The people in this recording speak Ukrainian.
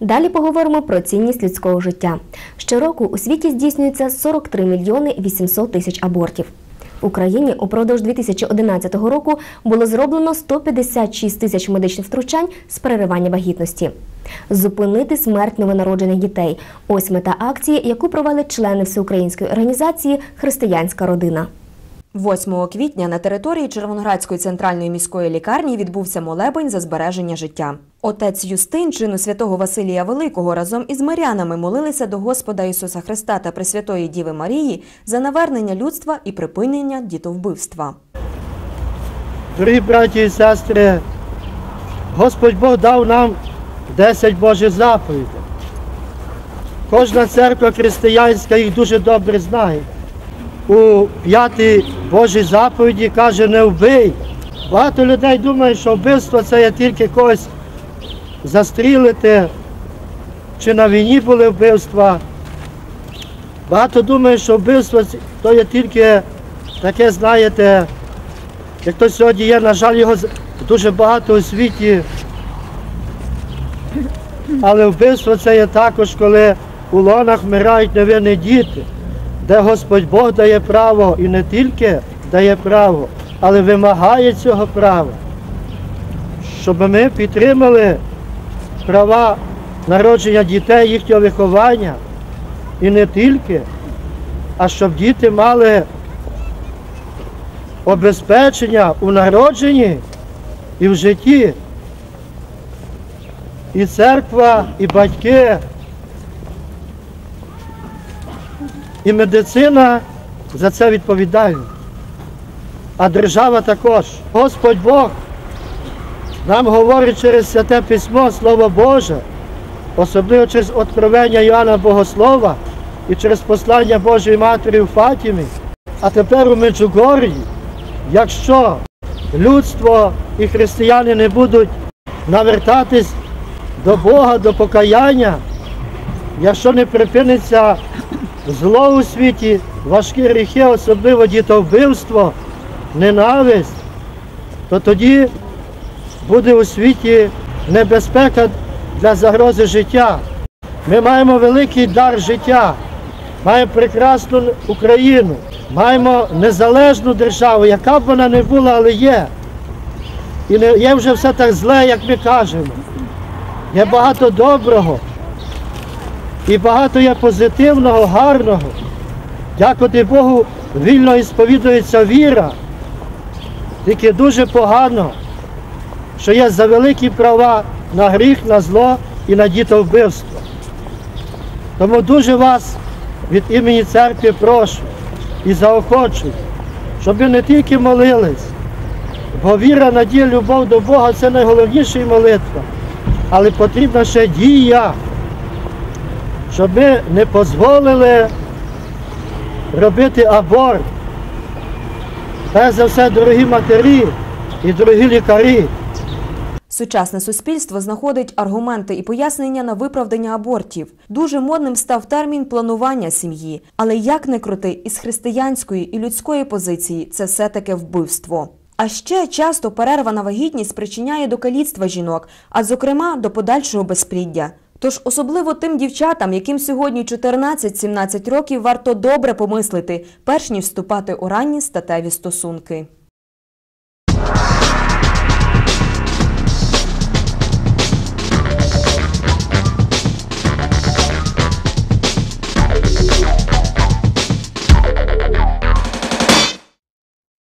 Далі поговоримо про цінність людського життя. Щороку у світі здійснюється 43 мільйони 800 тисяч абортів. В Україні упродовж 2011 року було зроблено 156 тисяч медичних втручань з переривання вагітності. Зупинити смерть новонароджених дітей. Ось мета акції, яку провели члени всеукраїнської організації Християнська родина. 8 квітня на території Червоноградської центральної міської лікарні відбувся молебень за збереження життя. Отець Юстин, чину святого Василія Великого, разом із мирянами молилися до Господа Ісуса Христа та Пресвятої Діви Марії за навернення людства і припинення дітовбивства. Дорогі браті і сестри, Господь Бог дав нам 10 Божих заповідей. Кожна церква християнська їх дуже добре знає. У п'ятій Божій заповіді каже, не вбий. Багато людей думають, що вбивство це є тільки когось застрілити, чи на війні були вбивства. Багато думають, що вбивство то є тільки таке, знаєте, як то сьогодні є, на жаль, його дуже багато у світі. Але вбивство це є також, коли у лонах вмирають невинні діти, де Господь Бог дає право і не тільки дає право, але вимагає цього права, щоб ми підтримали права народження дітей, їхнього виховання. І не тільки, а щоб діти мали обезпечення у народженні і в житті. І церква, і батьки, і медицина за це відповідальні. А держава також. Господь Бог нам говорить через святе письмо, Слово Боже, особливо через откровення Іоанна Богослова і через послання Божої Матері у Фатімі. А тепер у Меджугор'ї, якщо людство і християни не будуть навертатись до Бога, до покаяння, якщо не припиниться зло у світі, важкі гріхи, особливо дітовбивство, ненависть, то тоді буде у світі небезпека для загрози життя. Ми маємо великий дар життя, маємо прекрасну Україну, маємо незалежну державу, яка б вона не була, але є. І не є вже все так зле, як ми кажемо. Є багато доброго і багато є позитивного, гарного. Дякувати Богу, вільно і сповідується віра. Тільки дуже погано, що є за великі права на гріх, на зло і на дітовбивство. Тому дуже вас від імені церкви прошу і заохочую, щоб ви не тільки молились, бо віра, надія, любов до Бога це найголовніша молитва, але потрібна ще дія, щоб ми не дозволили робити аборт. Перш за все, дорогі матері і дорогі лікарі. Сучасне суспільство знаходить аргументи і пояснення на виправдання абортів. Дуже модним став термін планування сім'ї. Але як не крути, із християнської і людської позиції це все-таки вбивство. А ще часто перервана вагітність спричиняє до каліцтва жінок, а зокрема до подальшого безпліддя. Тож особливо тим дівчатам, яким сьогодні 14-17 років, варто добре помислити, перш ніж вступати у ранні статеві стосунки.